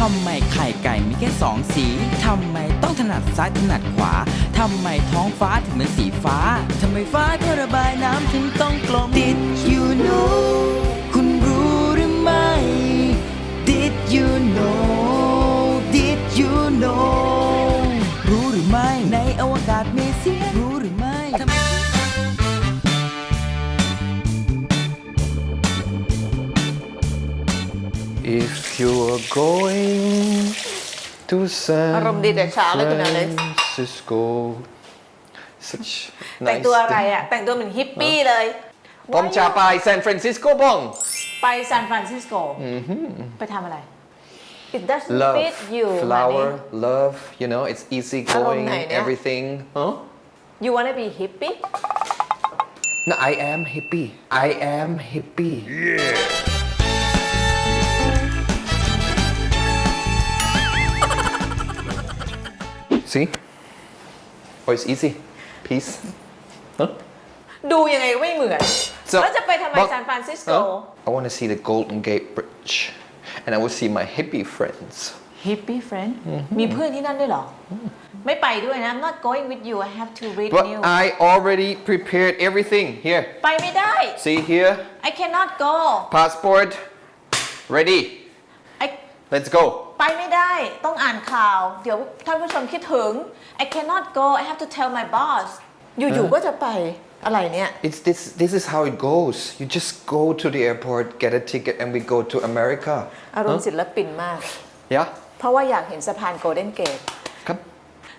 ทำไมไข่ไก่มีแค่สองสีทำไมต้องถนัดซ้ายถนัดขวาทำไมท้องฟ้าถึงเป็นสีฟ้าทำไมฟ้าท่อระบายน้ำถึงต้องกลม Did you know คุณรู้หรือไม่ Did you know If you're going to San อารมณ์ดีแต่เช้าเลยคุณอเล็กซ์ Francisco such แต่ง nice ตัวอะไรอ่ะ แต่งตัวเหมือนฮิปปี้เลย ผมจะไปซานฟรานซิสโกบ้อง ไปซานฟรานซิสโกไปทำอะไร It doesn't love fit you flower honey. love you know it's easy อารมณ์ going ไหนเนี่ย everything huh You wanna be hippie no I am hippie I am hippie see oh it's easy peace huh ดูยังไงก็ไม่เหมือน So- แล้วจะไปทำไม but- ซานฟรานซิสโก Huh? I want to see the Golden Gate Bridge, and I will see my hippie friends. hippie friend มีเพื่อนที่นั่นด้วยเหรอ ไม่ไปด้วยนะ I'm not going with you I have to read But new I already prepared everything. Here, ไปไม่ได้ see here, I cannot go passport, ready. I Let's go. ไปไม่ได้ต้องอ่านข่าว เดี๋ยวท่านผู้ชมคิดถึง I cannot go I have to tell my boss อยู่ๆก็จะไปอะไรเนี่ย It's this. This is how it goes. You just go to the airport, get a ticket, and we go to America. อารมณ์ศิลปินมาก Yeah. เพราะว่าอยากเห็นสะพานโกลเด้นเกต Come.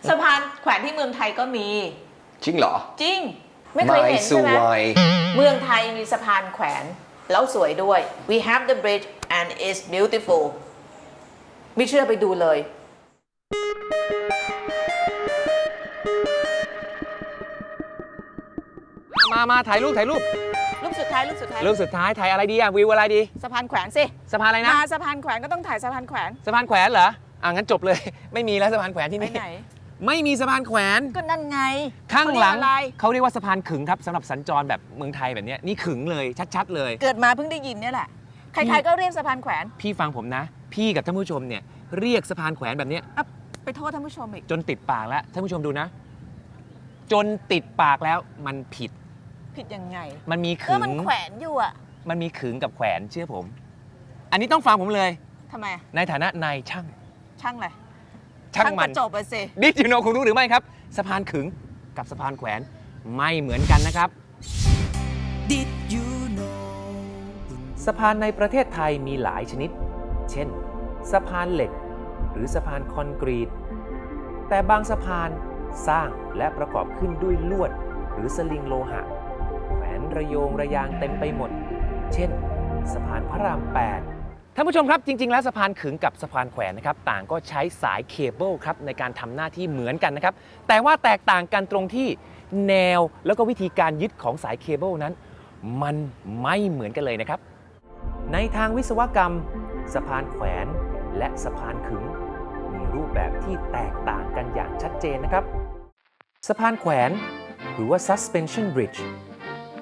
สะพานแขวนที่เมืองไทยก็มี จริงเหรอ จริง ไม่เคยเห็นสใช่ไหมวยเมืองไทยมีสะพานแขวนแล้วสวยด้วย we have the bridge and it's beautiful ไม่เชื่อไปดูเลย มามาถ่ายรูปถ่ายรูปรูปสุดท้ายรูปสุดท้ายรูปสุดท้ายถ่ายอะไรดีอะวิวอะไรดี สะพานแขวนสิสะพานอะไรนะ มาสะพานแขวนก็ต้องถ่ายสะพานแขวนสะพานแขวนเหรอ อะงั้นจบเลย ไม่มีแล้วสะพานแขวนที่ไปนี่ ไหน ไม่มีสะพานแขวน ก็นั่นไงข้างหลัง เขเรียกอะไร เขาเรียกว่าสะพานขึงครับสำหรับสัญจรแบบเมืองไทยแบบเนี้ยนี่ขึงเลยชัดๆเลย เกิดมาเพิ่งได้ยินเนี่ยแหละ ใครๆก็เรียกสะพานแขวน พี่ฟังผมนะ พี่กับท่านผู้ชมเนี่ยเรียกสะพานแขวนแบบเนี้ยอะไปโทษท่านผู้ชมอีกจนติดปากแล้วท่านผู้ชมดูนะ จนติดปากแล้วมันผิดผิดยังไงมันมีขึก็งมันแขวนอยู่อะมันมีขึงกับแขวนเชื่อผม อันนี้ต้องฟังผมเลย ทำไมอะในฐานะนายช่างช่างอะไรช่างกมัระน จบอะสิ ดิจิโนคุณรู้หรือไม่ครับ สะพานขึงกับสะพานแขวนไม่เหมือนกันนะครับ Did you know สะพานในประเทศไทยมีหลายชนิด เช่น สะพานเหล็ก หรือสะพานคอนกรีต แต่บางสะพานสร้างและประกอบขึ้นด้วยลวด หรือสลิงโลหะแขวนระโยงระยางเต็มไปหมด เช่น สะพานพระราม 8ท่านผู้ชมครับจริง ๆ แล้วสะพานขึงกับสะพานแขวนนะครับต่างก็ใช้สายเคเบิลครับในการทำหน้าที่เหมือนกันนะครับแต่ว่าแตกต่างกันตรงที่แนวแล้วก็วิธีการยึดของสายเคเบิลนั้น มันไม่เหมือนกันเลยนะครับ ในทางวิศวกรรม สะพานแขวนและสะพานขึง มีรูปแบบที่แตกต่างกันอย่างชัดเจนนะครับ สะพานแขวนหรือว่า suspension bridge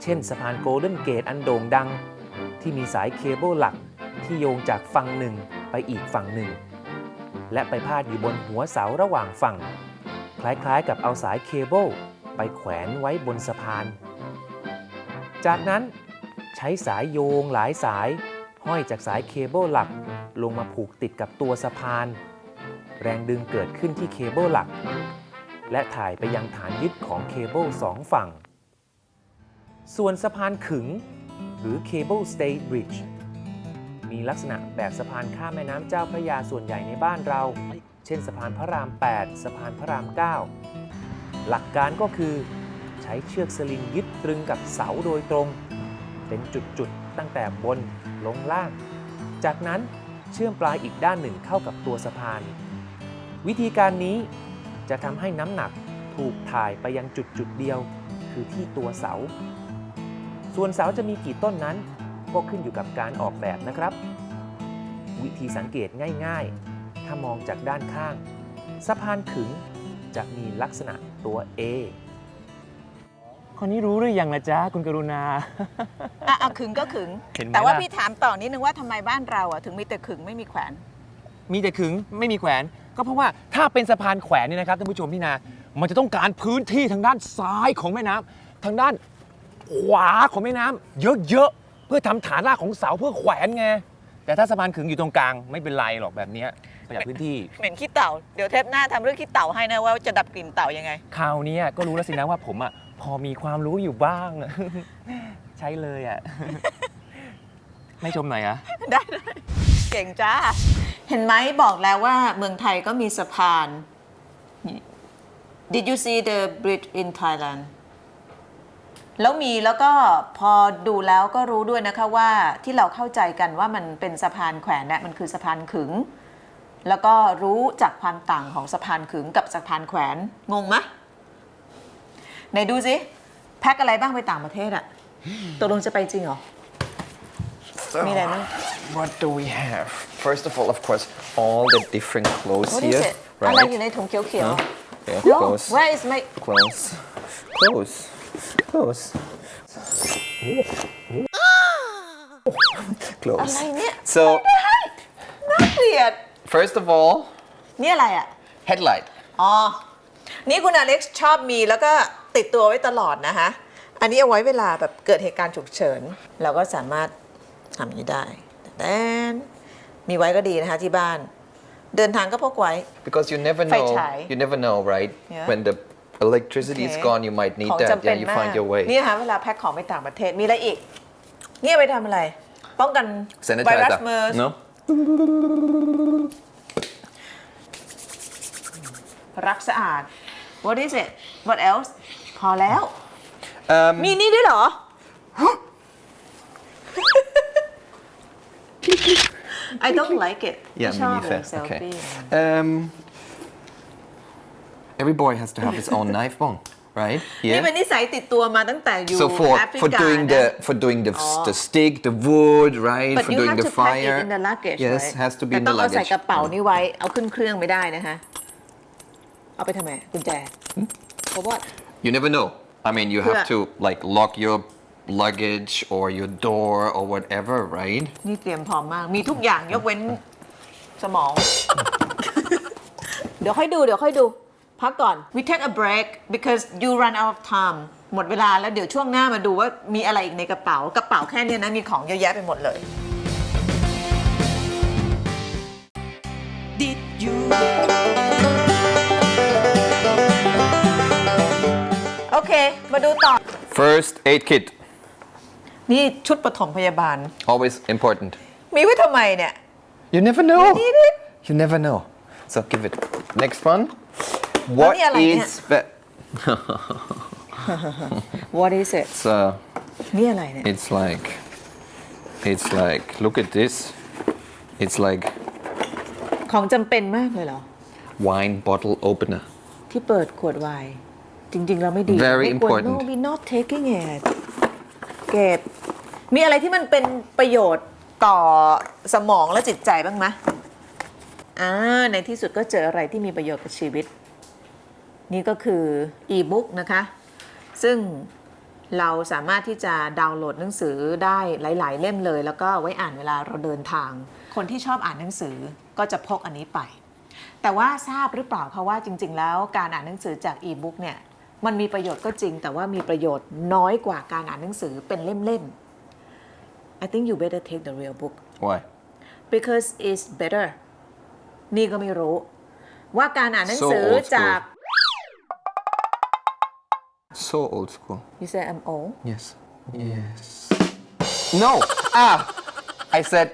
เช่นสะพาน Golden Gate อันโด่งดัง ที่มีสายเคเบิลหลักที่โยงจากฝั่งหนึ่งไปอีกฝั่งหนึ่ง และไปพาดอยู่บนหัวเสาระหว่างฝั่ง คล้ายๆกับเอาสายเคเบิลไปแขวนไว้บนสะพาน จากนั้นใช้สายโยงหลายสาย ห้อยจากสายเคเบิลหลักลงมาผูกติดกับตัวสะพาน แรงดึงเกิดขึ้นที่เคเบิลหลัก และถ่ายไปยังฐานยึดของเคเบิลสองฝั่ง ส่วนสะพานขึง หรือ Cable Stay Bridge มีลักษณะแบบสะพานข้ามแม่น้ำเจ้าพระยาส่วนใหญ่ในบ้านเรา เช่นสะพานพระราม 8 สะพานพระราม 9 หลักการก็คือ ใช้เชือกสลิงยึดตรึงกับเสาโดยตรง เป็นจุดๆตั้งแต่บน ลงล่าง จากนั้นเชื่อมปลายอีกด้านหนึ่งเข้ากับตัวสะพาน วิธีการนี้จะทำให้น้ำหนักถูกถ่ายไปยังจุดจุดเดียว คือที่ตัวเสา ส่วนส่วนเสาจะมีกี่ต้นนั้น ก็ขึ้นอยู่กับการออกแบบนะครับ วิธีสังเกตง่าย ๆ ถ้ามองจากด้านข้าง สะพานขึงจะมีลักษณะตัว A คนนี้รู้หรือยังนะจ๊ะคุณกรุณา อะเอาขึงก็ขึง เห็นไหมแต่ว่าล่ะ พี่ถามต่อนิดนึงว่าทำไมบ้านเราอะถึงมีแต่ขึงไม่มีแขวน มีแต่ขึงไม่มีแขวน ก็เพราะว่าถ้าเป็นสะพานแขวนเนี่ยนะครับท่านผู้ชมพี่นา มันจะต้องการพื้นที่ทางด้านซ้ายของแม่น้ำทางด้านขวาของแม่น้ำเยอะๆ เพื่อทำฐานรากของเสาเพื่อแขวนไง แต่ถ้าสะพานขึงอยู่ตรงกลางไม่เป็นไรหรอกแบบเนี้ยประหยัดพื้นที่ เหม็นขี้เต่า เดี๋ยวเทปหน้าทำเรื่องขี้เต่าให้นะว่าจะดับกลิ่นเต่ายังไง คราวเนี้ยก็รู้แล้วสินะว่าผมอะ พอมีความรู้อยู่บ้าง ใช้เลยอะ ไม่ชมหน่อยอะได้ได้เก่งจ้า เห็นไหมบอกแล้วว่าเมืองไทยก็มีสะพาน Did you see the bridge in Thailand แล้วมีแล้วก็พอดูแล้วก็รู้ด้วยนะคะว่าที่เราเข้าใจกันว่ามันเป็นสะพานแขวนเนี่ยมันคือสะพานขึง แล้วก็รู้จากความต่างของสะพานขึงกับสะพานแขวนงงไหม ไหนดูสิแพ็คอะไรบ้างไปต่างประเทศอะตกลงจะไปจริงเหรอ So, มีอะไรบ้าง what do we have? First of all, of course, all the different clothes What here, is it อะไรอยู่ right? ในถุงเขียว Yeah, ๆ No clothes, where is my clothes, clothes, clothes. อะไร clothes. เนี่ย So, น่าเกลียด first of all, นี่อะไรอะ headlight. อ๋อ นี่คุณอเล็กซ์ชอบมีแล้วก็ติดตัวไว้ตลอดนะคะ อันนี้เอาไว้เวลาแบบเกิดเหตุการณ์ฉุกเฉิน เราก็สามารถทำอย่างนี้ได้แต่มีไว้ก็ดีนะคะที่บ้าน เดินทางก็พกไว้ Because you never Phải know. trái. You never know, right? Yeah. When the electricity is Okay. gone, you might need ของ that. จำเป็น Yeah, you มาก find your way. นี่นะคะเวลาแพ็คของไปต่างประเทศมีอะไรอีกนี่เอาไปทำอะไร ป้องกันไวรัส Sanitizer. เมอร์ No. รักสะอาด What is it What else พอแล้ว Um, มีนี่ด้วยเหรอ I don't like it yeah, ไม่ชอบ mini เลย fair. เซล Okay. ฟี่ Um, every boy has to have his own knife bone, right? นี่เป็น Yeah. นิสัยติดตัวมาตั้งแต่อยู่ So for แอฟริ for กา doing นะ the for doing the Oh. the stick, the wood, right? But for you doing have the to pack fire. it in the luggage yes, right? has to be แต่ in ต้อ the งเอาใส่ luggage. กระเป๋านี้ไว้ เอาขึ้นเครื่องไม่ได้นะคะ เอาไปทำไมกุญแจเพราะว่า You never know. I mean, you have Yeah. to like lock your luggage or your door or whatever, right? นี่เตรียมพร้อมมาก มีทุกอย่างยกเว้นสมอง เดี๋ยวค่อยดู เดี๋ยวค่อยดู พักก่อน we take a break because you run out of time หมดเวลาแล้วเดี๋ยวช่วงหน้ามาดูว่ามีอะไรอีกในกระเป๋า กระเป๋าแค่เนี้ยนะมีของเยอะแยะไปหมดเลย Did you เค มาดูต่อ First aid kit, นี่ชุดปฐมพยาบาล always important. มีไว้ทำไมเนี่ย You never know. need it? You never know. So give it. Next one. What Ano yan, like is the? what is it So นี่อะไรเนี่ย it's like, it's like. Look at this. It's like ของจำเป็นมากเลยเหรอ wine bottle opener. ที่เปิดขวดไวน์ จริง ๆ เราไม่ดี Very ไม่ควร important. no we not taking it เก็บ มีอะไรที่มันเป็นประโยชน์ต่อสมองและจิตใจบ้างไหมอ่าในที่สุดก็เจออะไรที่มีประโยชน์กับชีวิต นี่ก็คืออีบุ๊กนะคะ ซึ่งเราสามารถที่จะดาวน์โหลดหนังสือได้หลาย ๆ เล่มเลย แล้วก็ไว้อ่านเวลาเราเดินทาง คนที่ชอบอ่านหนังสือก็จะพกอันนี้ไป แต่ว่าทราบหรือเปล่าคะว่าจริง ๆ แล้วการอ่านหนังสือจากอีบุ๊กเนี่ย มันมีประโยชน์ก็จริง แต่ว่ามีประโยชน์น้อยกว่าการอ่านหนังสือเป็นเล่มๆ I think you better take the real book Why? because it's better นี่ก็ไม่รู้ ว่าการอ่านหนังสือ So old school. จาก So old school. you say I'm old Yes. Yes. No. Ah. I said.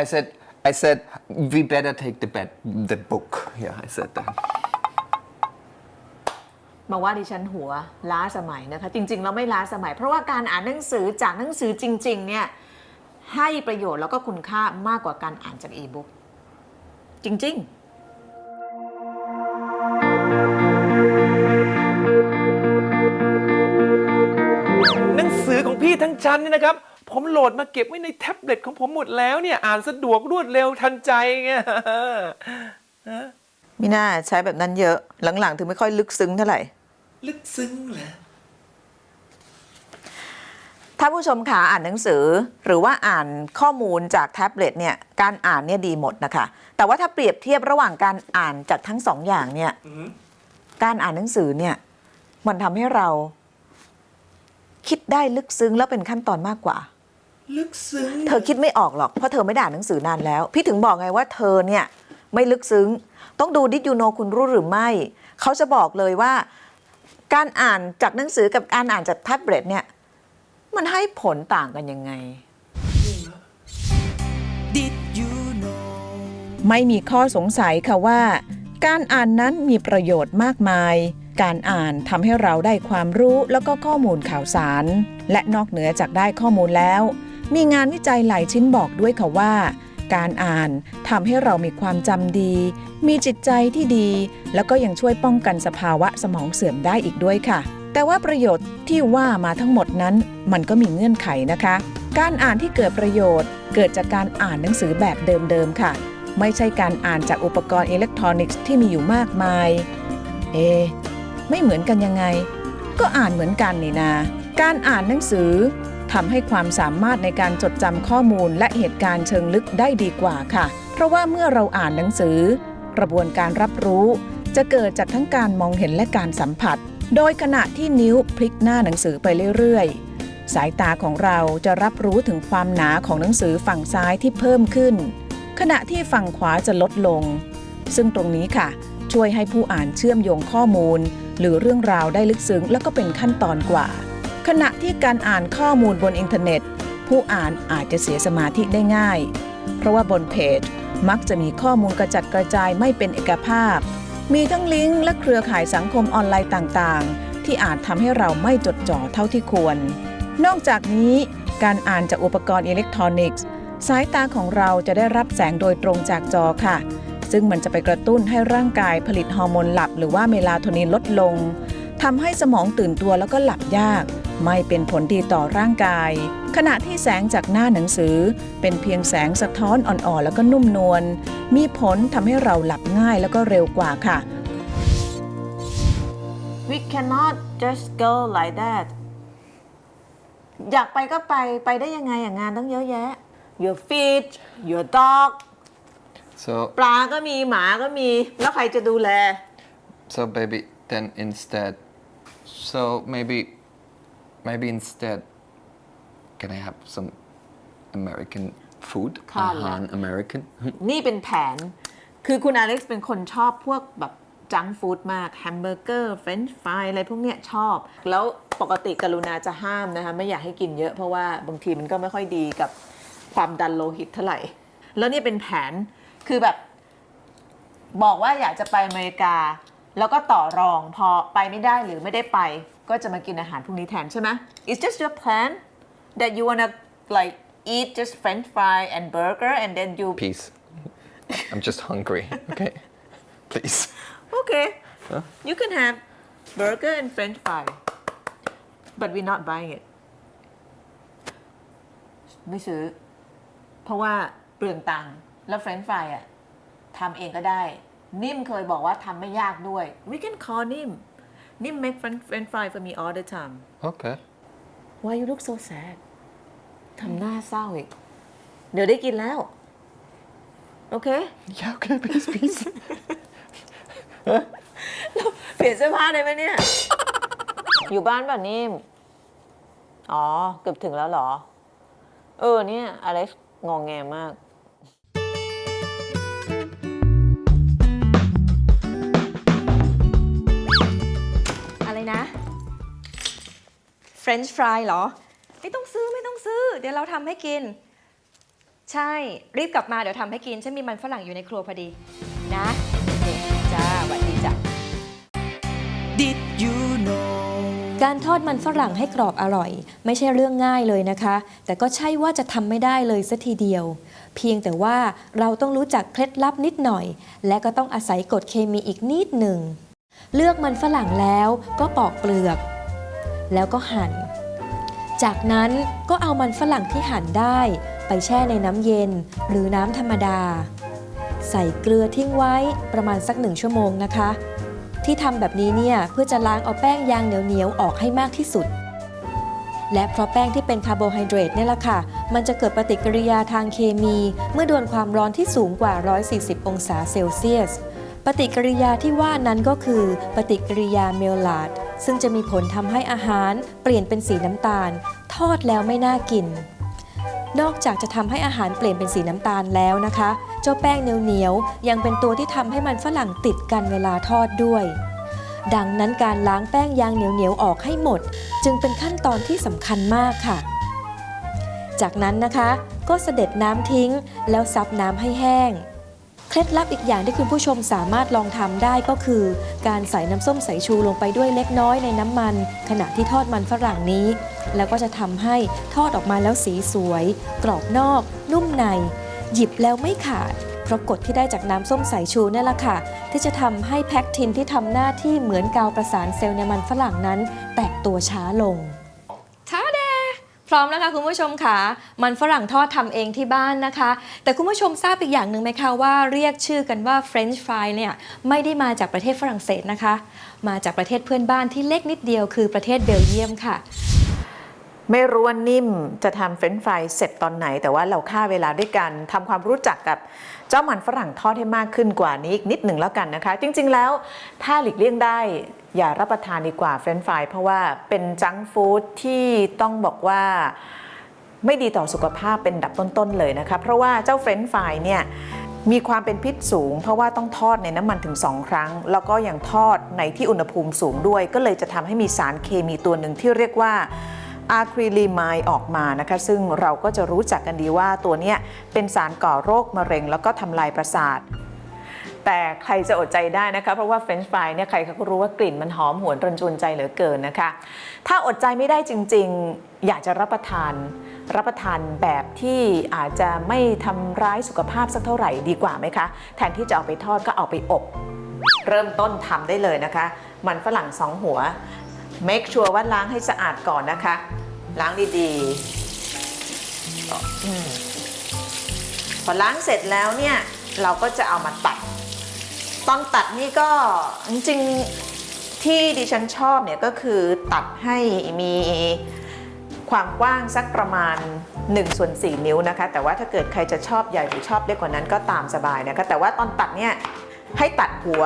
I said. I said we better take the bed, the book. Yeah, I said that. มาว่าดิฉันหัวล้าสมัยนะคะ จริงๆเราไม่ล้าสมัย เพราะว่าการอ่านหนังสือจากหนังสือจริง ๆ เนี่ยให้ประโยชน์แล้วก็คุณค่ามากกว่าการอ่านจากอีบุ๊กจริง ๆหนังสือของพี่ทั้งชั้นเนี่ยนะครับ ผมโหลดมาเก็บไว้ในแท็บเล็ตของผมหมดแล้วเนี่ย อ่านสะดวกรวดเร็วทันใจไง มิน่าใช้แบบนั้นเยอะ หลังๆ ถึงไม่ค่อยลึกซึ้งเท่าไหร่ ลึกซึ้งเหรอถ้าผู้ชมขาอ่านหนังสือหรือว่าอ่านข้อมูลจากแท็บเล็ตเนี่ยการอ่านเนี่ยดีหมดนะคะ แต่ว่าถ้าเปรียบเทียบระหว่างการอ่านจากทั้งสองอย่างเนี่ยการอ่านหนังสือเนี่ยมันทำให้เราคิดได้ลึกซึ้งแล้วเป็นขั้นตอนมากกว่า ลึกซึ้งเธอคิดไม่ออกหรอกเพราะเธอไม่ได้อ่านหนังสือนานแล้ว พี่ถึงบอกไงว่าเธอเนี่ย ไม่ลึกซึ้ง ต้องดูดิยูโนคุณรู้หรือไม่ เขาจะบอกเลยว่า การอ่านจากหนังสือกับการอ่านจากแท็บเล็ตเนี่ย มันให้ผลต่างกันยังไง Did you know ไม่มีข้อสงสัยค่ะว่า การอ่านนั้นมีประโยชน์มากมาย การอ่านทำให้เราได้ความรู้แล้วก็ข้อมูลข่าวสาร และนอกเหนือจากได้ข้อมูลแล้ว มีงานวิจัยหลายชิ้นบอกด้วยค่ะว่า การอ่านทำให้เรามีความจำดี มีจิตใจที่ดี แล้วก็ยังช่วยป้องกันสภาวะสมองเสื่อมได้อีกด้วยค่ะ แต่ว่าประโยชน์ที่ว่ามาทั้งหมดนั้น มันก็มีเงื่อนไขนะคะ การอ่านที่เกิดประโยชน์ เกิดจากการอ่านหนังสือแบบเดิมๆค่ะ ไม่ใช่การอ่านจากอุปกรณ์อิเล็กทรอนิกส์ที่มีอยู่มากมาย เอ ไม่เหมือนกันยังไง ก็อ่านเหมือนกันนี่นา การอ่านหนังสือ ทำให้ความสามารถในการจดจำข้อมูลและเหตุการณ์เชิงลึกได้ดีกว่าค่ะ เพราะว่าเมื่อเราอ่านหนังสือ กระบวนการรับรู้ จะเกิดจากทั้งการมองเห็นและการสัมผัส โดยขณะที่นิ้วพลิกหน้าหนังสือไปเรื่อยๆ สายตาของเราจะรับรู้ถึงความหนาของหนังสือฝั่งซ้ายที่เพิ่มขึ้น ขณะที่ฝั่งขวาจะลดลง ซึ่งตรงนี้ค่ะ ช่วยให้ผู้อ่านเชื่อมโยงข้อมูล หรือเรื่องราวได้ลึกซึ้งแล้วก็เป็นขั้นตอนกว่า ขณะที่การอ่านข้อมูลบนอินเทอร์เน็ต ผู้อ่านอาจจะเสียสมาธิได้ง่าย เพราะว่าบนเพจมักจะมีข้อมูลกระจัดกระจายไม่เป็นเอกภาพ มีทั้งลิงก์และเครือข่ายสังคมออนไลน์ต่างๆ ที่อาจทำให้เราไม่จดจ่อเท่าที่ควร นอกจากนี้ การอ่านจากอุปกรณ์อิเล็กทรอนิกส์ สายตาของเราจะได้รับแสงโดยตรงจากจอค่ะ ซึ่งมันจะไปกระตุ้นให้ร่างกายผลิตฮอร์โมนหลับ หรือว่าเมลาโทนินลดลงทำให้สมองตื่นตัวแล้วก็หลับยาก ไม่เป็นผลดีต่อร่างกาย ขณะที่แสงจากหน้าหนังสือ เป็นเพียงแสงสะท้อนอ่อนๆ แล้วก็นุ่มนวล มีผลทำให้เราหลับง่ายแล้วก็เร็วกว่าค่ะ We cannot just go like that อยากไปก็ไป ไปได้ยังไงอย่างงานต้องเยอะแยะ Your fish your dog So ปลาก็มีหมาก็มี แล้วใครจะดูแล so baby then instead so maybe maybe instead can I have some American food ค่ะ อาหาร American นี่เป็นแผน คือคุณอเล็กซ์เป็นคนชอบพวกแบบจังฟู้ดมากแฮมเบอร์เกอร์เฟรนช์ฟรายอะไรพวกเนี้ยชอบ แล้วปกติกรุณาจะห้ามนะคะ ไม่อยากให้กินเยอะเพราะว่าบางทีมันก็ไม่ค่อยดีกับความดันโลหิตเท่าไหร่ แล้วนี่เป็นแผนคือแบบ บอกว่าอยากจะไปอเมริกา แล้วก็ต่อรองพอไปไม่ได้หรือไม่ได้ไป ก็จะมากินอาหารพวกนี้แทนใช่ไหม It's just your plan that you wanna like eat just french fry and burger and then you peace I'm just hungry okay please Okay. You can have burger and french fry. But we're not buying it. ไม่ซื้อ เพราะว่าเปลืองตังค์แล้วเฟรนช์ฟรายอะทำเองก็ได้ นิ่มเคยบอกว่าทำไม่ยากด้วย We can call นิ่ม นิ่ม make french french fry for me all the time okay Why you look so sad ทำหน้าเศร้าอีก เดี๋ยวได้กินแล้ว โอเค yeah okay please please เปลี่ยนเสื้อผ้าได้ไหมเนี่ย อยู่บ้านป่ะนิ่ม อ๋อ เกือบถึงแล้วเหรอ เออเนี่ยอเล็กซ์งองแงมาก French fry เหรอ ไม่ต้องซื้อไม่ต้องซื้อ เดี๋ยวเราทำให้กิน ใช่ รีบกลับมาเดี๋ยวทำให้กิน ฉันมีมันฝรั่งอยู่ในครัวพอดี นะโอเคจ้าหวัดดีจ้ะ Did you know การทอดมันฝรั่งให้กรอบอร่อย ไม่ใช่เรื่องง่ายเลยนะคะ แต่ก็ใช่ว่าจะทำไม่ได้เลยสัทีเดียว เพียงแต่ว่าเราต้องรู้จักเคล็ดลับนิดหน่อย และก็ต้องอาศัยกฎเคมีอีกนิดหนึ่ง เลือกมันฝรั่งแล้วก็ปอกเปลือก แล้วก็หั่น จากนั้นก็เอามันฝรั่งที่หั่นได้ไปแช่ในน้ำเย็นหรือน้ำธรรมดา ใส่เกลือทิ้งไว้ประมาณสักหนึ่งชั่วโมงนะคะ ที่ทำแบบนี้เนี่ยเพื่อจะล้างเอาแป้งยางเหนียวๆออกให้มากที่สุด และเพราะแป้งที่เป็นคาร์โบไฮเดรตเนี่ยแหละค่ะ มันจะเกิดปฏิกิริยาทางเคมี เมื่อโดนความร้อนที่สูงกว่า 140 องศาเซลเซียส ปฏิกิริยาที่ว่านั้นก็คือปฏิกิริยาเมลลาด ซึ่งจะมีผลทำให้อาหารเปลี่ยนเป็นสีน้ำตาล ทอดแล้วไม่น่ากิน นอกจากจะทำให้อาหารเปลี่ยนเป็นสีน้ำตาลแล้วนะคะ เจ้าแป้งเหนียวๆยังเป็นตัวที่ทำให้มันฝรั่งติดกันเวลาทอดด้วย ดังนั้นการล้างแป้งยางเหนียวๆออกให้หมด จึงเป็นขั้นตอนที่สำคัญมากค่ะ จากนั้นนะคะ ก็เสด็จน้ำทิ้งแล้วซับน้ำให้แห้ง เคล็ดลับอีกอย่างที่คุณผู้ชมสามารถลองทำได้ก็คือ การใส่น้ำส้มสายชูลงไปด้วยเล็กน้อยในน้ำมัน ขณะที่ทอดมันฝรั่งนี้ แล้วก็จะทำให้ทอดออกมาแล้วสีสวย กรอบนอก นุ่มใน หยิบแล้วไม่ขาด เพราะกฎที่ได้จากน้ำส้มสายชูนี่แหละค่ะ ที่จะทำให้แพคทินที่ทำหน้าที่เหมือนกาวประสานเซลล์ในมันฝรั่งนั้น แตกตัวช้าลง พร้อมแล้วค่ะคุณผู้ชมค่ะมันฝรั่งทอดทำเองที่บ้านนะคะ แต่คุณผู้ชมทราบอีกอย่างหนึ่งไหมคะว่าเรียกชื่อกันว่า French fry เนี่ยไม่ได้มาจากประเทศฝรั่งเศสนะคะ มาจากประเทศเพื่อนบ้านที่เล็กนิดเดียวคือประเทศเบลเยียมค่ะ ไม่รู้ว่านิ่มจะทำเฟรนช์ฟรายเสร็จตอนไหน แต่ว่าเราฆ่าเวลาด้วยกันทำความรู้จักกับเจ้ามันฝรั่งทอดให้มากขึ้นกว่านี้อีกนิดหนึ่งแล้วกันนะคะ จริง ๆ แล้วถ้าหลีกเลี่ยงได้อย่ารับประทานดีกว่าเฟรนช์ฟรายเพราะว่าเป็นจังฟู้ดที่ต้องบอกว่าไม่ดีต่อสุขภาพเป็นดับต้น ๆ เลยนะคะ เพราะว่าเจ้าเฟรนช์ฟรายเนี่ยมีความเป็นพิษสูง เพราะว่าต้องทอดในน้ำมันถึง 2 ครั้ง แล้วก็ยังทอดในที่อุณหภูมิสูงด้วย ก็เลยจะทำให้มีสารเคมีตัวหนึ่งที่เรียกว่า อะคริลีไมด์ออกมานะคะซึ่งเราก็จะรู้จักกันดีว่าตัวนี้เป็นสารก่อโรคมะเร็ง แล้วก็ทำลายประสาทแต่ใครจะอดใจได้นะคะ เพราะว่าเฟรนช์ฟรายเนี่ยใครเขาก็รู้ว่ากลิ่นมันหอมหวนรนจวนใจเหลือเกินนะคะ ถ้าอดใจไม่ได้จริงๆ อยากจะรับประทาน รับประทานแบบที่อาจจะไม่ทำร้ายสุขภาพสักเท่าไหร่ดีกว่าไหมคะ แทนที่จะเอาไปทอดก็เอาไปอบ เริ่มต้นทำได้เลยนะคะ มันฝรั่งสองหัว make sure ว่าล้างให้สะอาดก่อนนะคะ ล้างดีๆพอล้างเสร็จแล้วเนี่ยเราก็จะเอามาตัด ตอนตัดนี่ก็จริงที่ดิฉันชอบเนี่ยก็คือตัดให้มีความกว้างสักประมาณ1ส่วน4นิ้วนะคะ แต่ว่าถ้าเกิดใครจะชอบใหญ่หรือชอบเล็กกว่านั้นก็ตามสบายนะคะ แต่ว่าตอนตัดเนี่ยให้ตัดหัว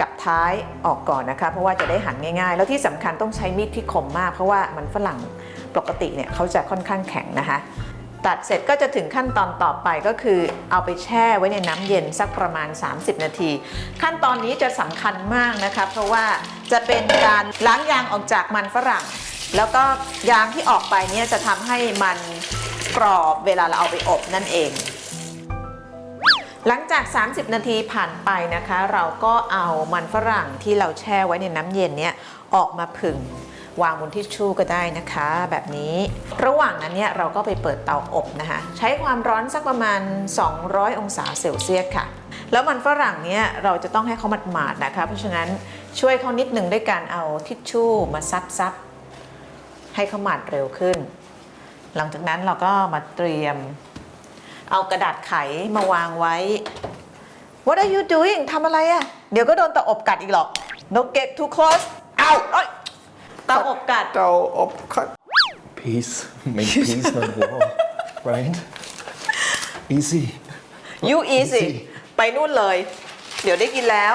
กับท้ายออกก่อนนะคะ เพราะว่าจะได้หั่นง่ายๆ แล้วที่สำคัญต้องใช้มีดที่คมมาก เพราะว่ามันฝรั่งปกติเนี่ยเขาจะค่อนข้างแข็งนะคะ ตัดเสร็จก็จะถึงขั้นตอนต่อไปก็คือ เอาไปแช่ไว้ในน้ำเย็นสักประมาณ 30 นาที ขั้นตอนนี้จะสำคัญมากนะคะ เพราะว่าจะเป็นการล้างยางออกจากมันฝรั่ง แล้วก็ยางที่ออกไปเนี่ยจะทำให้มันกรอบเวลาเราเอาไปอบนั่นเอง หลังจาก 30 นาทีผ่านไปนะคะ เราก็เอามันฝรั่งที่เราแช่ไว้ในน้ำเย็นเนี่ยออกมาผึ่งวางบนทิชชู่ก็ได้นะคะ แบบนี้ ระหว่างนั้นเนี่ยเราก็ไปเปิดเตาอบนะคะ ใช้ความร้อนสักประมาณ 200 องศาเซลเซียสค่ะ แล้วมันฝรั่งเนี่ยเราจะต้องให้เขาหมาดๆนะคะ เพราะฉะนั้นช่วยเขานิดหนึ่งด้วยการเอาทิชชู่มาซับๆให้เขาหมาดเร็วขึ้น หลังจากนั้นเราก็มาเตรียม เอากระดาษไขมาวางไว้ What are you doing ทำอะไรอะ่ะ เดี๋ยวก็โดนเตาอบกัดอีกหรอก No get too close เอาเอ้ยเตาอบกัด เตาอบคัด peace make peace not war right easy you easy Easy ไปนู่นเลย เดี๋ยวได้กินแล้ว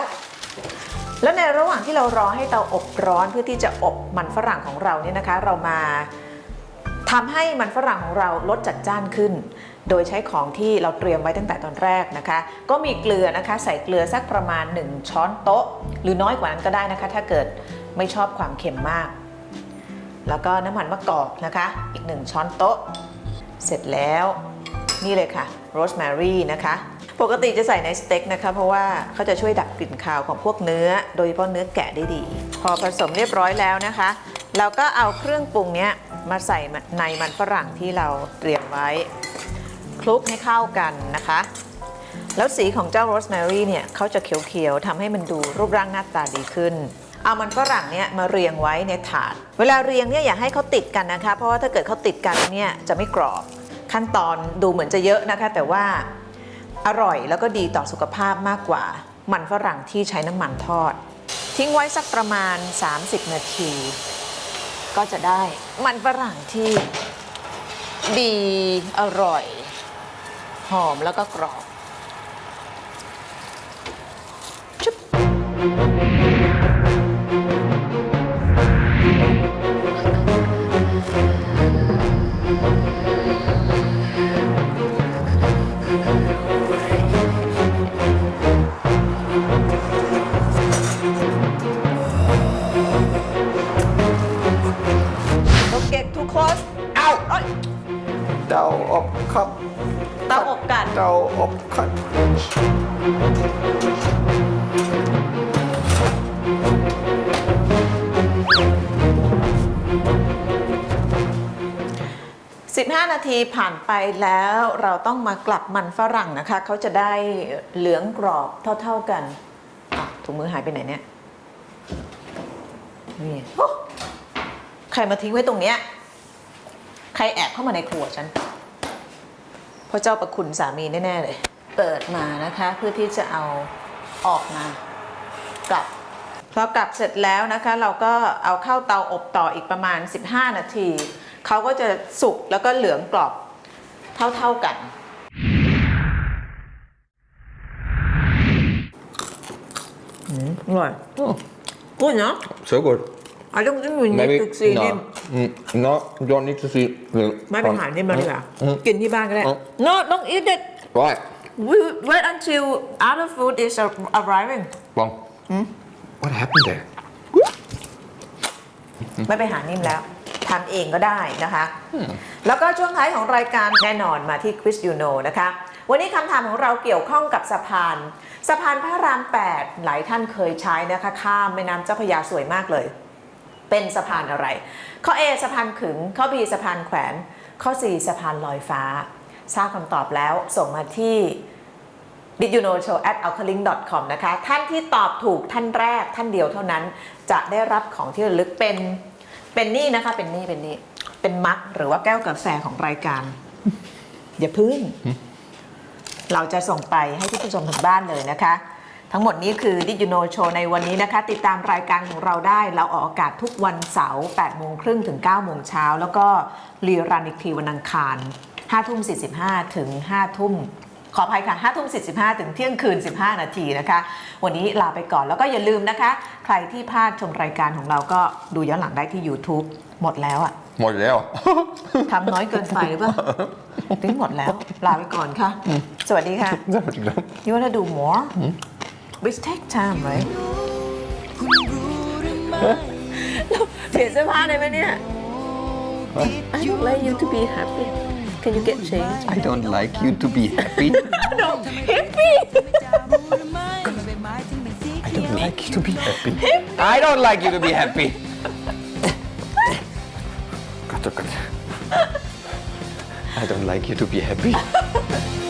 แล้วในระหว่างที่เรารอให้เตาอบร้อนเพื่อที่จะอบมันฝรั่งของเราเนี่ยนะคะ เรามาทำให้มันฝรั่งของเราลดจัดจ้านขึ้น โดยใช้ของที่เราเตรียมไว้ตั้งแต่ตอนแรกนะคะ ก็มีเกลือนะคะ ใส่เกลือสักประมาณ 1 ช้อนโต๊ะ หรือน้อยกว่านั้นก็ได้นะคะ ถ้าเกิดไม่ชอบความเค็มมาก แล้วก็น้ำมันมะกอกนะคะ อีก 1 ช้อนโต๊ะ เสร็จแล้วนี่เลยค่ะโรสแมรี่นะคะปกติจะใส่ในสเต็กนะคะ เพราะว่าเขาจะช่วยดับกลิ่นคาวของพวกเนื้อ โดยเฉพาะเนื้อแกะได้ดี พอผสมเรียบร้อยแล้วนะคะ เราก็เอาเครื่องปรุงเนี้ยมาใส่ในมันฝรั่งที่เราเตรียมไว้ คลุกให้เข้ากันนะคะ แล้วสีของเจ้าโรสแมรี่เนี่ยเขาจะเขียวๆทำให้มันดูรูปร่างหน้าตาดีขึ้น เอามันฝรั่งเนี่ยมาเรียงไว้ในถาด เวลาเรียงเนี่ยอย่าให้เขาติดกันนะคะ เพราะว่าถ้าเกิดเขาติดกันเนี่ยจะไม่กรอบ ขั้นตอนดูเหมือนจะเยอะนะคะ แต่ว่าอร่อยแล้วก็ดีต่อสุขภาพมากกว่า มันฝรั่งที่ใช้น้ำมันทอด ทิ้งไว้สักประมาณ 30 นาที ก็จะได้มันฝรั่งที่ดีอร่อย หอมแล้วก็กรอบชุบ เตาอบครับเตาอบกัน เตาอบครับ15 นาทีผ่านไปแล้วเราต้องมากลับมันฝรั่งนะคะ เขาจะได้เหลืองกรอบเท่าๆกันอะถุงมือหายไปไหนเนี่ยนี่โอ๊ะใครมาทิ้งไว้ตรงเนี้ย ใครแอบเข้ามาในครัวฉันเพราะเจ้าประคุณสามีแน่ๆเลย เปิดมานะคะเพื่อที่จะเอาออกมากลับพอกลับเสร็จแล้วนะคะเราก็เอาเข้าเตาอบต่ออีกประมาณ 15 นาทีเขาก็จะสุกแล้วก็เหลืองกรอบเท่าๆกัน อร่อยกูเนาะ so good I don't think we need to see him Mm, no don't need to see ไม่ไปหานี่มาดีกว่ากินที่บ้านก็ได้อืม No don't eat it right we wait until other food is arriving Wrong what happened there ไม่ไปหานิ่มแล้วทำเองก็ได้นะคะ แล้วก็ช่วงท้ายของรายการแน่นอนมาที่ Quiz You Know นะคะ วันนี้คำถามของเราเกี่ยวข้องกับสะพาน สะพานพระราม 8 หลายท่านเคยใช้นะคะ ข้ามแม่น้ำเจ้าพระยาสวยมากเลย เป็นสะพานอะไร ข้อ A สะพานขึง ข้อ B สะพานแขวน ข้อ C สะพานลอยฟ้า ทราบคำตอบแล้วส่งมาที่ did you know show at alkalink com นะคะ ท่านที่ตอบถูกท่านแรกท่านเดียวเท่านั้น จะได้รับของที่ระลึกเป็นเป็นนี่นะคะเป็นนี่เป็นนี่เป็นมักหรือว่าแก้วกาแฟของรายการ อย่าพึ่ง เราจะส่งไปให้ที่ผู้ชมถึงบ้านเลยนะคะ ทั้งหมดนี้คือ Did You Know Show ในวันนี้นะคะ ติดตามรายการของเราได้ เราออกอากาศทุกวันเสาร์8โมงครึ่งถึง9โมงเช้า แล้วก็รีรันอีกทีวันอังคาร5ทุ่ม45 ถึง5ทุ่มขออภัยค่ะ5ทุ่ม45 ถึงเที่ยงคืน 15 นาทีนะคะ วันนี้ลาไปก่อนแล้วก็อย่าลืมนะคะ ใครที่พลาดชมรายการของเราก็ดูย้อนหลังได้ที่ YouTube หมดแล้วอะหมดแล้วทำน้อยเกินไปหรือเปล่าทิ้งหมดแล้ว ลาไปก่อนค่ะ สวัสดีค่ะสวัสดีครับ You wanna do more? Which take time, right? เปลี่ยนเสื้อผ้าได้ไหมเนี่ย I don't like you to be happy. Can you get changed? I don't like you to be happy No, happy. I don't like you to be happy I don't like you to be happy กัดกัด I don't like you to be happy